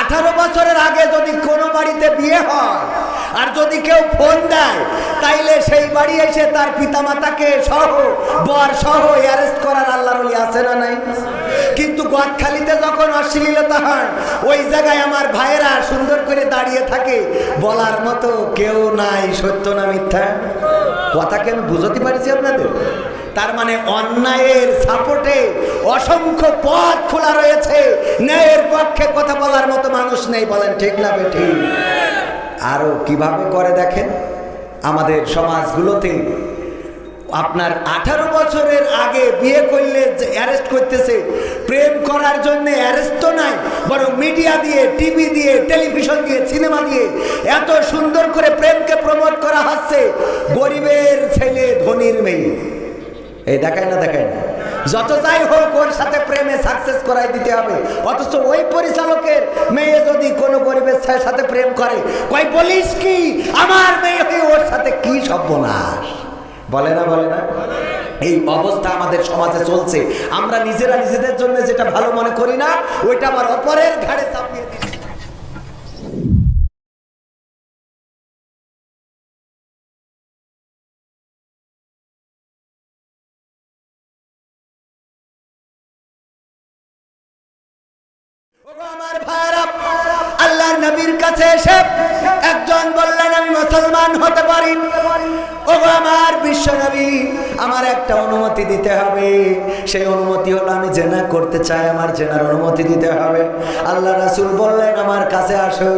আঠারো বছরের আগে যদি কোনো বাড়িতে বিয়ে হয় আর যদি কেউ ফোন দেয়, তাইলে সেই বাড়ি এসে তার পিতামাতাকে সহ, বর সহ অ্যারেস্ট করার আল্লাহর আছে না নাই? কিন্তু গদখালিতে যখন অশ্লীলতা হয়, ওই জায়গায় আমার ভাইয়েরা সুন্দর করে দাঁড়িয়ে থাকে, বলার মতো কেউ নাই, সত্য না মিথ্যা? কথা কেন বুঝতে পারছি আপনাদের? তার মানে অন্যায়ের সাপোর্টে অসংখ্য পথ খোলা রয়েছে। ন্যায়ের পক্ষে কথা বলার মতো মানুষ নেই বলেন ঠিক না ঠিক আরও কীভাবে করে দেখেন? আমাদের সমাজগুলোতে আপনার আঠারো বছরের আগে বিয়ে করলে যে অ্যারেস্ট করতেছে, প্রেম করার জন্য অ্যারেস্ট তো নাই, বরং মিডিয়া দিয়ে, টিভি দিয়ে, টেলিভিশন দিয়ে, সিনেমা দিয়ে এত সুন্দর করে প্রেমকে প্রমোট করা হচ্ছে। গরিবের ছেলে, ধনির মেয়ে। এই দেখায় না দেখায় না। যত যাই হোক, ওর সাথে প্রেমে সাকসেস করাই দিতে হবে। অথচ ওই পরিচালকের মেয়ে যদি কোনো গরিবের সাথে প্রেম করে কই বলিস কি? আমার মেয়ে হয়ে ওর সাথে কি সর্বনাশ? বলে না বলে না? এই অবস্থা আমাদের সমাজে চলছে। আমরা নিজেরা নিজেদের জন্য যেটা ভালো মনে করি না, ওইটা আমার অপরের ঘাড়ে চাপিয়ে একজন বললেন, আমি মুসলমান হতে পারি। ওগো আমার বিশ্ব নবী আমার একটা অনুমতি দিতে হবে। সেই অনুমতি হলো, আমি জেনা করতে চাই, আমার জেনার অনুমতি দিতে হবে। আল্লাহ রাসূল বললেন, আমার কাছে আসো।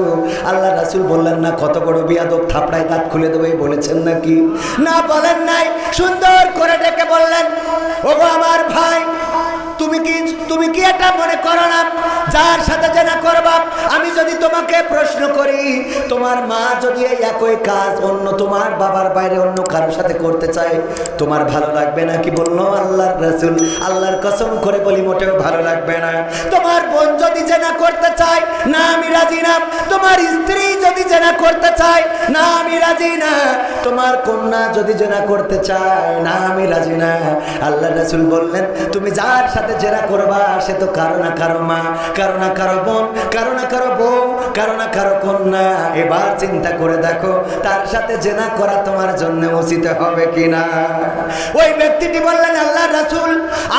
আল্লাহ রাসূল বললেন, না, কত বড় বিয়াদব, থাপড়ায় দাঁত খুলে দেবে বলেছেন নাকি? না, বলেন নাই। সুন্দর করে ডেকে বললেন, ওগো আমার কি এটা মনে করো না? যার সাথে জেনা করবা, আমি যদি তোমাকে প্রশ্ন করি, তোমার মা যদি এই একই কাজ অন্য তোমার বাবার বাইরে অন্য কারোর সাথে করতে চায়, তোমার ভালো লাগবে না কি বলল আল্লাহর রাসূল? আল্লাহর কসম করে বলি, মোটেও ভালো লাগবে না। তোমার বোন যদি জেনা করতে চায়, না আমি রাজি না। তোমার স্ত্রী যদি জেনা করতে চায়, না আমি রাজি না। তোমার কন্যা যদি জেনা করতে চায়, না আমি রাজি না। আল্লাহ রাসূল বললেন, তুমি যার সাথে জেনা করবা সে তো কারও না কারও মা, কারও না কারও বোন, কারও না কারও বউ, কারও না কারও কন্যা। এবার চিন্তা করে দেখো, তার সাথে জেনা করা তোমার জন্য উচিত হবে কিনা। ওই ব্যক্তিটি বললেন আল্লাহ রাসূল,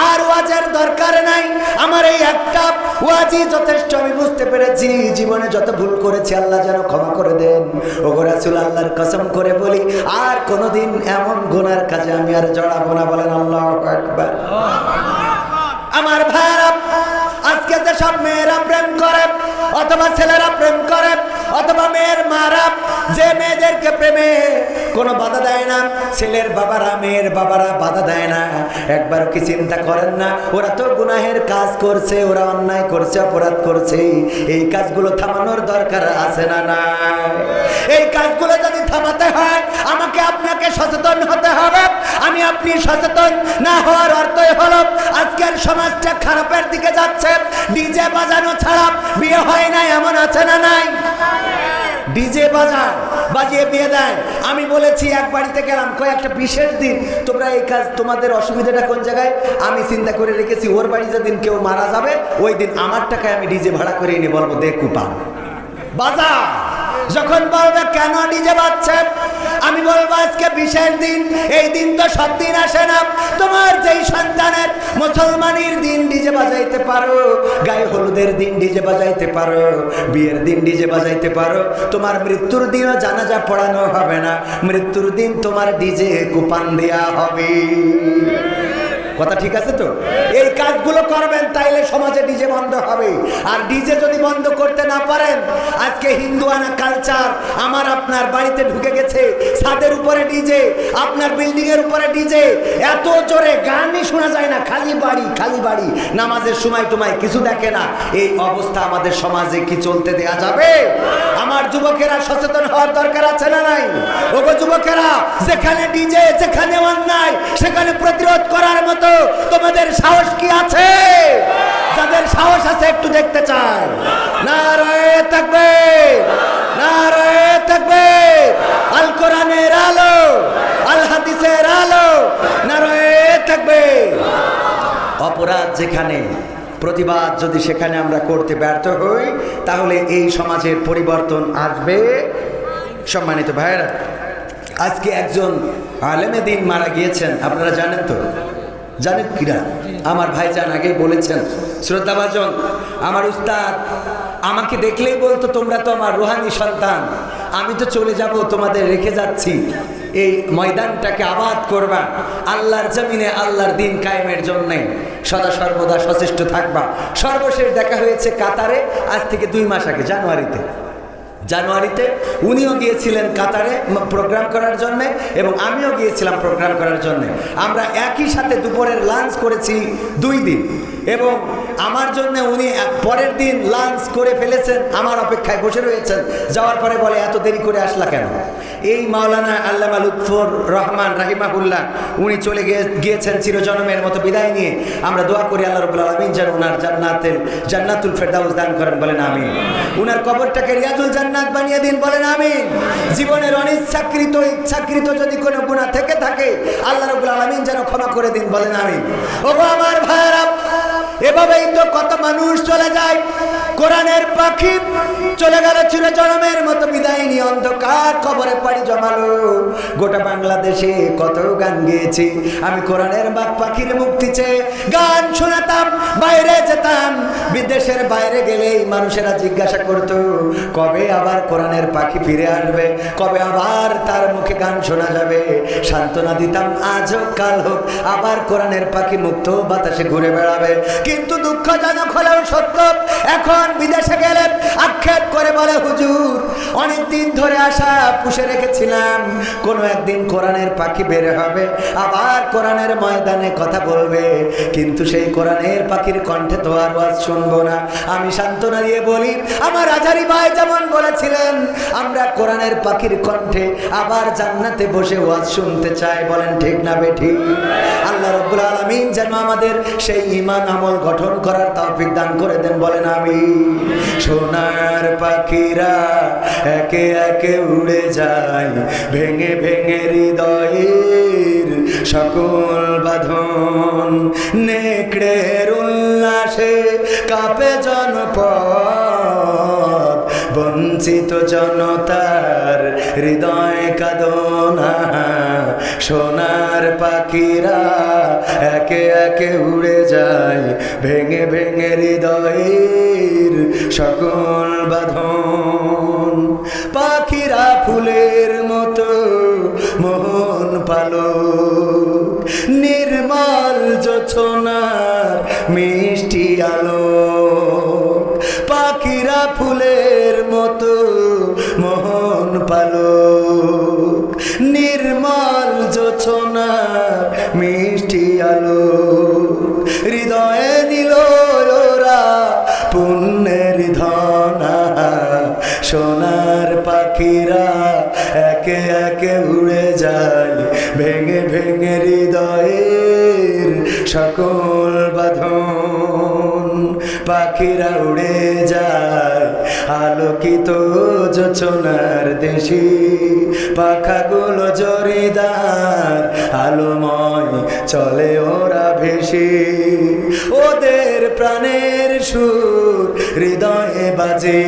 আর ওয়াজের দরকার নাই। আমার এই একটা ওয়াজি যথেষ্ট, আমি বুঝতে পেরেছি। জীবনে যত ভুল করেছি, আল্লাহ যেন ক্ষমা করে দেন। ওগো রাসূল, আল্লাহর কসম করে বলি, আর কোনোদিন এমন গুনার কাজে আমি আর জড়াবো না। বলেন, আল্লাহ আকবার। আমার ভাইরা আজকে যে সব মেয়েরা প্রেম করে, অথবা ছেলেরা প্রেম করে, অথবা মেয়ের মারা, যে মেয়েদেরকে প্রেমে কোনো বাধা দেয় না, ছেলের বাবারা, মেয়ের বাবারা বাধা দেয় না। একবারও কি চিন্তা করেন না, ওরা তো গুনাহের কাজ করছে, ওরা অন্যায় করছে, অপরাধ করছে। এই কাজগুলো থামানোর দরকার আছে না না এই কাজগুলো যদি থামাতে হয়, আমাকে আপনাকে সচেতন হতে হবে। আমি আপনি সচেতন না হওয়ার অর্থই হলো, আজকের সমাজটা খারাপের দিকে যাচ্ছে ডিজে বাজানো ছাড়া বিয়ে হয় না এমন আছে না নাই? ডিজে বাজার বাজিয়ে বিয়ে দেয়। আমি বলেছি, এক বাড়িতে গেলাম, কয়, একটা বিশেষ দিন। তোমরা এই কাজ, তোমাদের অসুবিধাটা কোন জায়গায়? আমি চিন্তা করে রেখেছি, ওর বাড়ি যেদিন কেউ মারা যাবে, ওই দিন আমার টাকায় আমি ডিজে ভাড়া করে এনে বলব দেখ কুপা। বাজা। যখন বলবে, কেন ডিজে বাজছে? আমি বলব, আজকে বিশেষ দিন। এই দিন তো সব দিন আসে না। তোমার যেই সন্তানের মুসলমানের দিন ডিজে বাজাইতে পারো, গায়ে হলুদের দিন ডিজে বাজাইতে পারো, বিয়ের দিন ডিজে বাজাইতে পারো, তোমার মৃত্যুর দিনও জানাজা পড়ানো হবে না। মৃত্যুর দিন তোমার ডিজে কুপান দেয়া হবে। কথা ঠিক আছে তো? এই কাজগুলো করবেন তাইলে সমাজে ডিজে বন্ধ হবে। আর ডিজে যদি বন্ধ করতে না পারেন, আজকে হিন্দুয়ানা কালচার আমার আপনার বাড়িতে ঢুকে গেছে। ছাদের উপরে ডিজে, আপনার বিল্ডিং এর উপরে ডিজে। এত জোরে গানই শোনা যায় না, খালি বাড়ি খালি বাড়ি। নামাজের সময় টুমায় কিছু দেখে না। এই অবস্থা আমাদের সমাজে কি চলতে দেয়া যাবে? আমার যুবকেরা সচেতন হওয়ার দরকার আছে না নাই? ওগো যুবকেরা, যেখানে ডিজে, যেখানে অন্যায়, সেখানে প্রতিরোধ করার মতো তোমাদের সাহস কি আছে? যাদের সাহস আছে একটু দেখতে চায় না রয়ে থাকবে না রয়ে থাকবে আল কোরআনের আলো, আল হাদিসের আলো না রয়ে থাকবে অপরাধ যেখানে, প্রতিবাদ যদি সেখানে আমরা করতে ব্যর্থ হই, তাহলে এই সমাজের পরিবর্তন আসবে। সম্মানিত ভাইয়েরা, আজকে একজন আলেমে দিন মারা গিয়েছেন, আপনারা জানেন তো? জানেন কিনা আমার ভাইজান আগেই বলেছেন, শ্রদ্ধাভাজন, আমার উস্তাদ, আমাকে দেখলেই বলতো তোমরা তো আমার রোহানি সন্তান। আমি তো চলে যাব, তোমাদের রেখে যাচ্ছি। এই ময়দানটাকে আবাদ করবা। আল্লাহর জমিনে আল্লাহর দিন কায়েমের জন্যে সদা সর্বদা সচেষ্ট থাকবা। সর্বশেষ দেখা হয়েছে কাতারে, আজ থেকে দুই মাস আগে, জানুয়ারিতে। জানুয়ারিতে উনিও গিয়েছিলেন কাতারে প্রোগ্রাম করার জন্য এবং আমিও গিয়েছিলাম প্রোগ্রাম করার জন্য। আমরা একই সাথে দুপুরের লাঞ্চ করেছি দুই দিন এবং আমার জন্য উনি পরের দিন লাঞ্চ করে ফেলেছেন, আমার অপেক্ষায় বসে রয়েছেন। যাওয়ার পরে বলে, এত দেরি করে আসলা কেন? এই মাওলানা আল্লামা লুৎফর রহমান রাহিমাহুল্লাহ, উনি চলে গিয়ে গিয়েছেন চিরজনমের মতো বিদায় নিয়ে। আমরা দোয়া করি আল্লাহ রবুল আলমিন যেন ওনার জান্নাতের জান্নাতুল ফেরদাউস দান করেন বলেন, আমিন। উনার কবরটাকে রিয়াজুল জান্নাত বানিয়ে দিন, বলেন আমিন। জীবনের অনিচ্ছাকৃত ইচ্ছাকৃত যদি কোনো গুণা থেকে থাকে, আল্লাহ রবুল আলমিন যেন ক্ষমা করে দিন, বলেন আমিন। ও আমার ভাইয়েরা, এভাবেই তো কত মানুষ চলে যায়। কোরআনের পাখি চলে গেল চিরজনমের মতো, বিদায় নিয়ে অন্ধকার কবরে পাড়ি জমালো। গোটা বাংলাদেশে কত গান গেয়েছি। আমি কোরআনের বাপ পাখির মুক্তি চেয়ে গান শোনাতাম, বাইরে যেতাম। বিদেশের বাইরে গেলেই মানুষেরা জিজ্ঞাসা করত, কবে আবার কোরআনের পাখি ফিরে আসবে। কবে আবার তার মুখে গান শোনা যাবে? সান্ত্বনা দিতাম আজ হোক কাল হোক, আবার কোরআনের পাখি মুক্ত বাতাসে ঘুরে বেড়াবে। কিন্তু দুঃখজনক হলেও সত্য, এখন বিদেশে গেলে আক্ষেপ করে বলে, হুজুর অনেক দিন ধরে আশা পুষে রেখেছিলাম। কোনো একদিন কোরআনের পাখি বের হবে, আবার কোরআনের ময়দানে কথা বলবে। কিন্তু সেই কোরআনের পাখির কণ্ঠে তো আর শুনব না। আমি সান্ত্বনা দিয়ে বলি, আমার আজারি ভাই যেমন বলেছিলেন, আমরা কোরআনের পাখির কণ্ঠে আবার জান্নাতে বসে ওয়াজ শুনতে চাই। বলেন, ঠিক না বেঠি? আল্লাহ রব্বুল আলমিন যেন আমাদের সেই ইমান আমল গঠন করার তৌফিক দান করে দেন। বলেন আমি সোনার পাখিরা একে একে উড়ে যায়, ভেঙে ভেঙে হৃদয়ের সকল বাঁধন নেকড়ের উল্লাসে কাপে জনপদ। বঞ্চিত জনতার হৃদয় কাদনা, সোনার পাখিরা একে একে উড়ে যায়, ভেঙে ভেঙে হৃদয়ের সকল বাঁধন। পাখিরা ফুলের মতো মোহন পালক, নির্মল জোছনার মিষ্টি আলো পাখিরা ফুলের মোহন পালক নির্মল জোছনার মিষ্টি আলো হৃদয়ে নিল ওরা পুণ্যের ধনা। সোনার পাখিরা একে একে উড়ে যায়, ভেঙে ভেঙে হৃদয়ের সকল বাঁধন। পাখিরা উড়ে যায়। আলোকিত যোচনার দেশি পাখাগুলো জরিদার, আলোময় চলে ওরা ভেসে। ওদের প্রাণের সুর হৃদয়ে বাজে।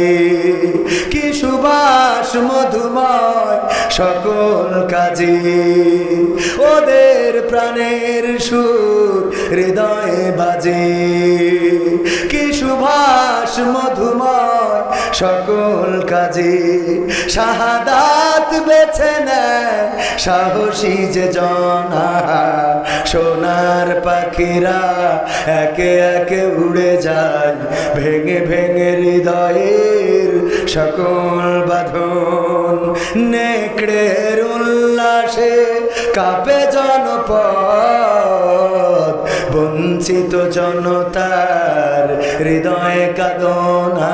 কি সুবাস মধুময় সকল কাজে। ওদের প্রাণের সুর হৃদয়ে বাজে। কি সুভাষ মধুময় সকল কাজে শাহাদাত বেছে নেয়। সাহসী যে জনা, সোনার পাখিরা একে একে উড়ে যায়। ভেঙে ভেঙে হৃদয়ের সকল বাঁধন নেকড়ের উল্লাসে কাপে জনপদ। বঞ্চিত জনতার হৃদয়ে কাদনা,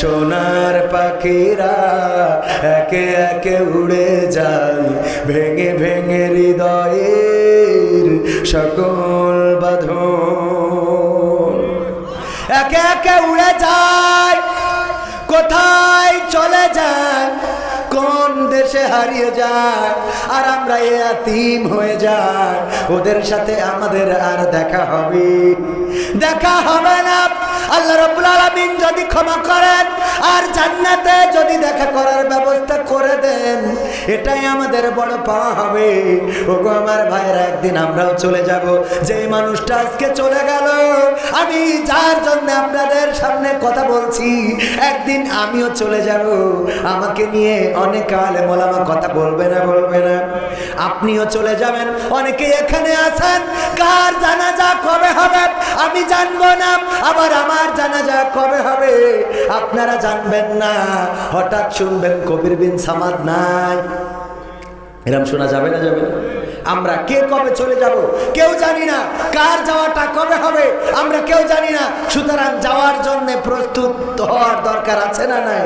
সোনার পাখিরা একে একে উড়ে যায়, ভেঙে ভেঙে হৃদয়ের সকল বাঁধন। একে একে উড়ে যায়, কোথায় চলে যায়? দেশে হারিয়ে যায়, আর আমরা এতিম হয়ে যায়। ওদের সাথে আমাদের আর দেখা হবে দেখা হবে না। আল্লাহ রব্বুল আলামিন যদি ক্ষমা করেন আর জান্নাতে যদি দেখা করার ব্যবস্থা করে দেন, এটাই আমাদের বড় পাওয়া হবে। ওগো আমার ভাইয়েরা, একদিন আমরাও চলে যাব। যে মানুষটা আজকে চলে গেল, আমি যার জন্য আপনাদের সামনে কথা বলছি, একদিন আমিও চলে যাব। আমাকে নিয়ে অনেক আলে মোলামা কথা বলবে না বলবে না। আপনিও চলে যাবেন। অনেকে এখানে আছেন, কার জানাজা কবে হবে? আমি জানব না। আবার আমার জানাজা কবে হবে? আপনারা জানবেন না। হঠাৎ শুনবেন কবির বিন সামাদ নাই। এরম শোনা যাবে না যাবে না? আমরা কে কবে চলে যাব? কেউ জানি না। কার যাওয়াটা কবে হবে? আমরা কেউ জানি না। সুতরাং যাওয়ার জন্য প্রস্তুত হওয়ার দরকার আছে না নাই?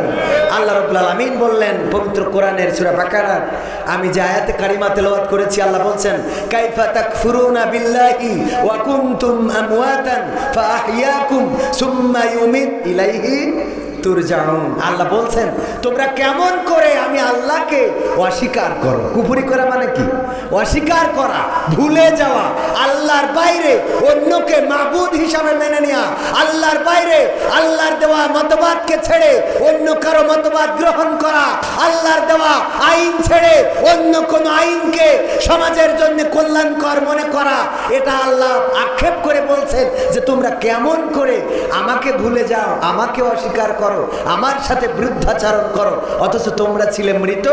আল্লাহ রবুল আলমিন বললেন, পবিত্র কোরআনের সুরা বাকারার আমি যে আয়াতে কারিমা তেলাওয়াত করেছি, আল্লাহ বলছেন, কাইফা তাকফুরুনা বিল্লাহি ওয়া কুনতুম আমওয়াতান ফাআহইয়াকুম সুম্মা ইউমিত ইলাইহি তুরজাউন আল্লাহ বলছেন, তোমরা কেমন করে আমি আল্লাহকে অস্বীকার করো? কুপুরি করা মানে কি? অস্বীকার করা, ভুলে যাওয়া, আল্লাহর বাইরে অন্যকে মাবুদ হিসাবে মেনে নেওয়া আল্লাহর বাইরে আল্লাহর দেওয়া মতবাদকে ছেড়ে অন্য কারও মতবাদ গ্রহণ করা, আল্লাহর দেওয়া আইন ছেড়ে অন্য কোনো আইনকে সমাজের জন্য কল্যাণকর মনে করা, এটা আল্লাহ আক্ষেপ করে বলছেন যে তোমরা কেমন করে আমাকে ভুলে যাও, আমাকে অস্বীকার করো। আমার সাথে বৃদ্ধাচারণ করো। অথচ তোমরা ছিলে মৃত,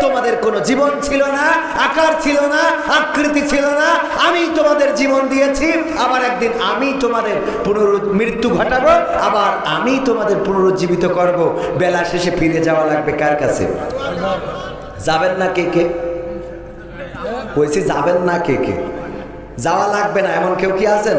তোমাদের কোনো জীবন ছিল না, আকার ছিল না, আকৃতি ছিল না। আমি তোমাদের জীবন দিয়েছি, আবার একদিন আমি তোমাদের পুনরু মৃত্যু ঘটাবো, আবার আমি তোমাদের পুনরুজ্জীবিত করব। বেলা শেষে ফিরে যাওয়া লাগবে কার কাছে? যাবেন না কে কে? বলছি, যাবেন না কে কে? যাওয়া লাগবে না, এমন কেউ কি আছেন?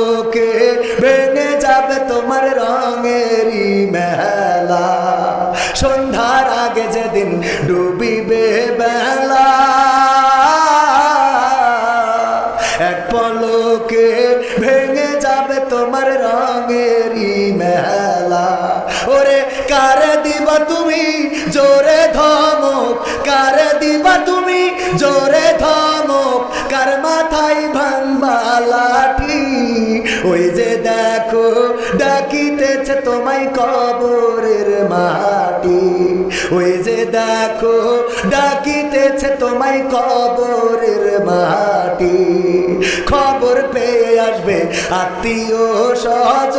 পলকে ভেঙে যাবে তোমার রঙেরই মেলা। সন্ধ্যার আগে যেদিন ডুবিবে বেলা তোমায় কবরের মাটি। ওই যে দেখো, ডাকিতেছে তোমায় কবরের মাটি। খবর পেয়ে আসবে আত্মীয় সজ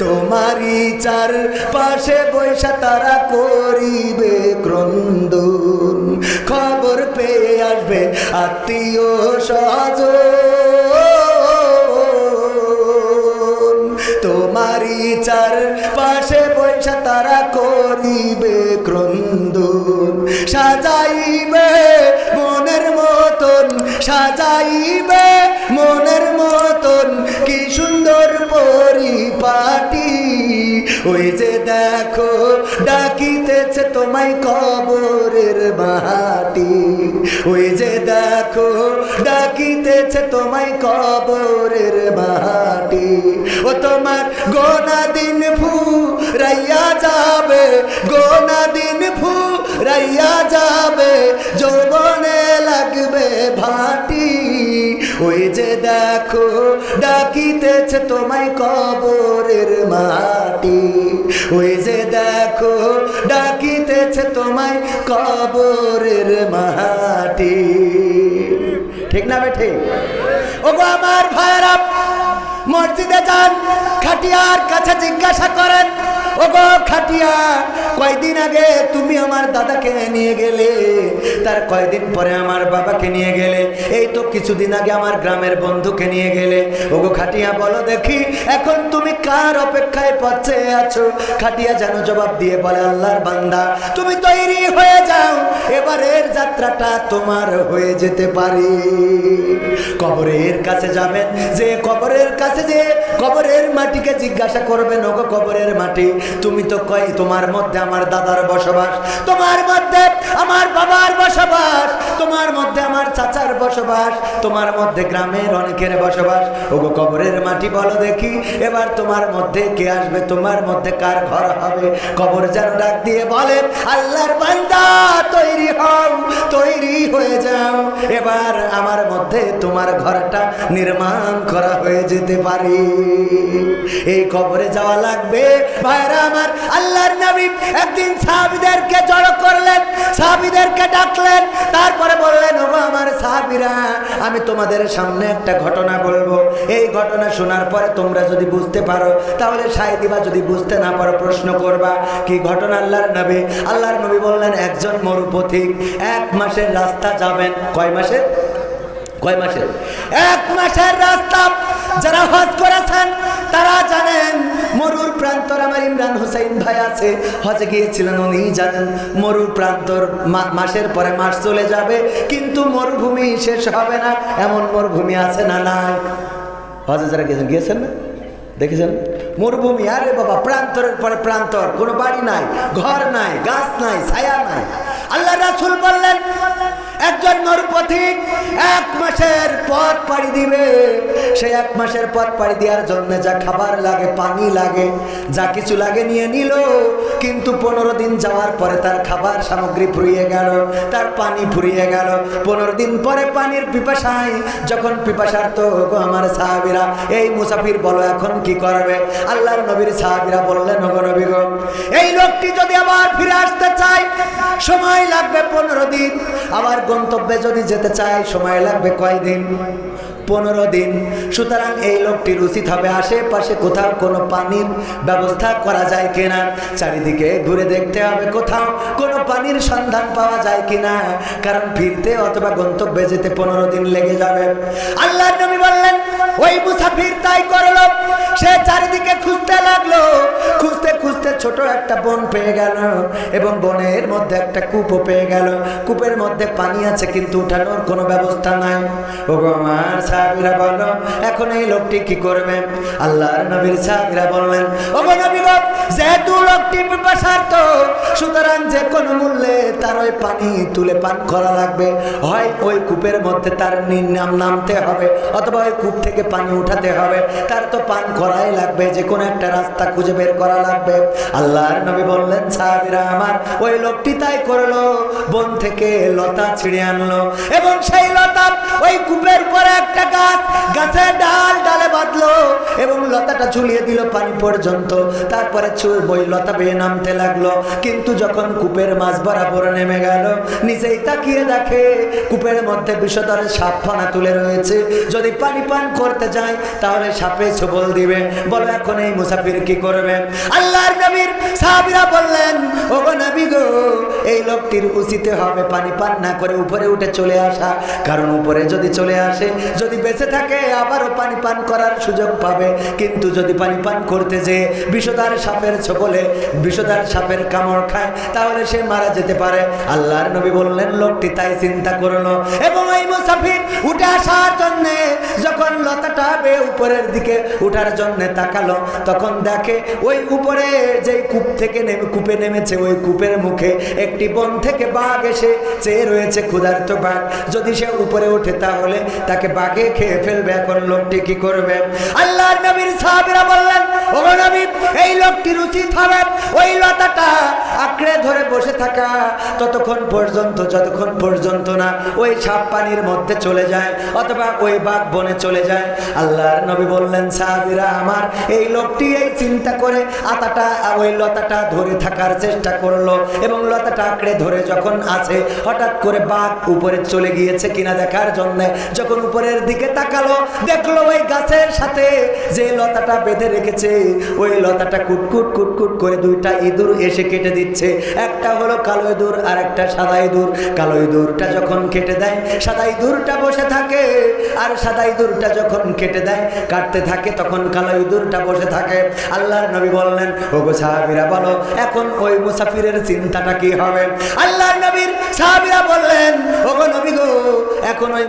তোমারই চার পাশে বৈশা তারা করিবে ক্রন্দন। খবর পেয়ে আসবে আত্মীয় সজ চার পাশে বৈশা তারা করিবে ক্রন্দ সাজাইবে মনের মতন সাজাইবে ওই যে দেখো, ডাকিতেছে তোমায় কবরের মাটি। ওই যে দেখো, ডাকিতেছে তোমায় কবরের মাটি। ও তোমার গোনা দিন ফু রাইয়া যাবে গোনা দিন ফু রাইয়া যাবে, যৌবনে লাগবে ভাটি। ওই যে দেখো, ডাকিতেছে তোমায় কবরের মাটি। ওই যে দেখো, ডাকিতেছে তোমায় কবরের মাটি। ঠিক না বেঠে? ওগো আমার ভাইরা মসজিদে যান, খাটিয়ার কাছে জিজ্ঞাসা করেন ওগো খাটিয়া, কয়দিন আগে তুমি আমার দাদাকে নিয়ে গেলে, তার কয়দিন পরে আমার বাবাকে নিয়ে গেলে, এই তো কিছুদিন আগে আমার গ্রামের বন্ধুকে নিয়ে গেলে। ওগো খাটিয়া, বলো দেখি, এখন তুমি কার অপেক্ষায় পথে আছো? খাটিয়া যেন জবাব দিয়ে বলে, আল্লাহর বান্দা, তুমি তৈরি হয়ে যাও, এবারের যাত্রাটা তোমার হয়ে যেতে পারে। কবরের কাছে যাবেন যে কবরের কাছে যে কবরের মাটিকে জিজ্ঞাসা করবেন ওগো কবরের মাটি। তুমি তো কই তোমার মধ্যে আমার দাদার বসবাস, তোমার মধ্যে আমার বাবার বসবাস, তোমার মধ্যে আমার চাচার বসবাস, তোমার মধ্যে গ্রামের অনেকের বসবাস। ওগো কবরের মাটি বলো দেখি, এবার তোমার মধ্যে কে আসবে, তোমার মধ্যে কার ঘর হবে? কবর যেন ডাক দিয়ে বলে, আল্লাহর বান্দা, তৈরি হও, তৈরি হয়ে যাও। এবার আমার মধ্যে তোমার ঘরটা নির্মাণ করা হয়ে যেতে পারে। এই কবরে যাওয়া লাগবে ভাইরা আমার আল্লাহর নবী একদিন সাহাবিদেরকে জড়ো করলেন, সাহাবিদেরকে ডাকলেন, তারপরে বললেন ও আমার সাহাবিরা, আমি তোমাদের সামনে একটা ঘটনা বলব। এই ঘটনা শোনার পরে তোমরা যদি বুঝতে পারো, তাহলে সাই যদি বুঝতে না পারো, প্রশ্ন করবা, কি ঘটনা আল্লাহর নবী? আল্লাহর নবী বললেন, একজন মরুপথিক এক মাসের রাস্তা যাবেন। কয় মাসের? কয় মাসের? এক মাসের রাস্তা যারা হজ করেছেন, তারা জানেন মরুর প্রান্তর আমার ইমরান হুসাইন ভাই আছে। হজে গিয়েছিলেন উনি জানেন মরুর প্রান্তর মাসের পরে মাস চলে যাবে, কিন্তু মরুভূমি শেষ হবে না। এমন মরুভূমি আছে না নাই? হজে যারা গিয়েছেন গিয়েছেন না? দেখেছেন? মরুভূমি, আরে বাবা, প্রান্তরের পরে প্রান্তর, কোনো বাড়ি নাই, ঘর নাই, গাছ নাই, ছায়া নাই। আল্লাহ রাসুল বললেন একজন নরপথিক এক মাসের পথ পাড়ি দিবে। সেই এক মাসের পথ পাড়ি দেওয়ার জন্য যা খাবার লাগে, পানি লাগে, যা কিছু লাগে নিয়ে নিল। কিন্তু পনেরো দিন যাওয়ার পরে তার খাবার সামগ্রী ফুরিয়ে গেল, তার পানি ফুরিয়ে গেল। পনেরো দিন পরে পানির পিপাসায় যখন পিপাসার তো আমার সাহাবিরা, এই মুসাফির বলো এখন কি করবে? আল্লাহর নবীর সাহাবিরা বললেন নবী লোকটি যদি আবার ফিরে আসতে চায়, সময় লাগবে পনেরো দিন। আবার গন্তব্যে যদি যেতে চায়, সময় লাগবে কয়দিন? পনেরো দিন। সুতরাং এই লোকটির উচিত হবে। আশেপাশে কোথাও কোনো পানির ব্যবস্থা করা যায় কিনা? চারিদিকে ঘুরে দেখতে হবে কোথাও কোনো পানির সন্ধান পাওয়া যায় কিনা? কারণ ফিরতে অথবা গন্তব্যে যেতে পনেরো দিন লেগে যাবে। আল্লাহ নবী বললেন ওই মুসাফির তাই করল। সে চারিদিকে খুঁজতে লাগল। খুঁজতে খুঁজতে ছোট একটা বন পেয়ে গেল এবং বনের মধ্যে একটা কূপও পেয়ে গেল। কূপের মধ্যে পানি আছে কিন্তু উঠানোর কোনো ব্যবস্থা নাই। ও আমার সাহাবিরা বলল, এখন এই লোকটি কি করবে? আল্লাহর নবীর সাহাবিরা বললেন ও নবী যেহেতু লোকটি পিপাসার্থ সুতরাং যে কোনো মূল্যে তার ওই পানি তুলে পান করা লাগবে। হয় ওই কূপের মধ্যে তার নাম নামতে হবে, অথবা ওই কূপ থেকে পানি উঠাতে হবে। তার তো পান করাই লাগবে, যে কোনো একটা রাস্তা খুঁজে বের করা লাগবে। আল্লাহর নবী বললেন, সাহাবিরা আমার, ওই লোকটি তাই করল, বন থেকে লতা ছিঁড়ে আনলো। এবং সেই লতা ওই কূপের পরে একটা গাছ, গাছের ডাল ডালে বাঁধলো এবং লতাটা ঝুলিয়ে দিল পানি পর্যন্ত। তারপরে চুল বই লতা বেয়ে নামতে লাগল। কিন্তু যখন কূপের মাছ বরাবর নেমে গেল নিচেই তাকিয়ে দেখে কূপের মধ্যে বিষধর সাপ ফানা তুলে রয়েছে। যদি পানি পান করতে যায়, তাহলে সাপে ছবল দিবে। বলো, এখন এই মুসাফির কি করবে? আল্লাহর নবীর সাহাবিরা বললেন ও নবী গো, এই লোকটির উচিত হবে পানি পান না করে উপরে উঠে চলে আসা। কারণ উপরে যদি চলে আসে, যদি বেঁচে থাকে, আবারও পানি পান করার সুযোগ পাবে। কিন্তু যদি পানি পান করতে যে বিষদার সাপের ছবলে বিষদার সাপের কামড় খায়, তাহলে সে মারা যেতে পারে। আল্লাহর নবী বললেন, লোকটি তাই চিন্তা করল। এবং এই মুসাফির উঠে আসার জন্য যখন লতাটা বে উপরের দিকে উঠার জন্য তাকালো, তখন দেখে ওই উপরে যে কূপ থেকে নেমে, কূপে নেমেছে, ওই কূপের মুখে একটি বন থেকে বাঘ এসে চেয়ে রয়েছে ক্ষুধার্ত বাঘ। যদি সে উপরে ওঠে, তাহলে তাকে বাঘে খেয়ে ফেলবে। এখন লোকটি কি করবে? আল্লাহর নবীর সাহাবীরা বললেন ও নবী, এই লোকটির উচিত হবে ওই লতাটা আঁকড়ে ধরে বসে থাকা। ততক্ষণ পর্যন্ত, যতক্ষণ পর্যন্ত না ওই সাপ পানির মধ্যে চলে যায় অথবা ওই বাঘ বনে চলে যায়। আল্লাহর নবী বললেন, সাহাবিরা, আমার এই লোকটি এই চিন্তা করে আতাটা, ওই লতাটা ধরে থাকার চেষ্টা করল এবং লতাটা আঁকড়ে ধরে যখন আছে, হঠাৎ করে বাঘ উপরে চলে গিয়েছে কিনা দেখার জন্য। যখন উপরের দিকে তাকালো, দেখল ওই গাছের সাথে যে লতাটা বেঁধে রেখেছে, ওই লতাটা কুটকুট কুটকুট করে দুইটা ইঁদুর এসে কেটে দিচ্ছে। একটা হলো কালো ইঁদুর আর একটা সাদা ইঁদুর। কালো ইঁদুরটা যখন কেটে দেয়, সাদা ইঁদুরটা বসে থাকে। আর সাদা ইঁদুরটা যখন কেটে দেয়, কাটতে থাকে, তখন কালো ইঁদুরটা বসে থাকে। আল্লাহর নবী বললেন, ওগো সাহাবিরা, বলো, এখন ওই মুসাফিরের চিন্তাটা কি হবে? আল্লাহর নবীর সাহাবিরা বললেন, ওগো নবী গো, এখন ওই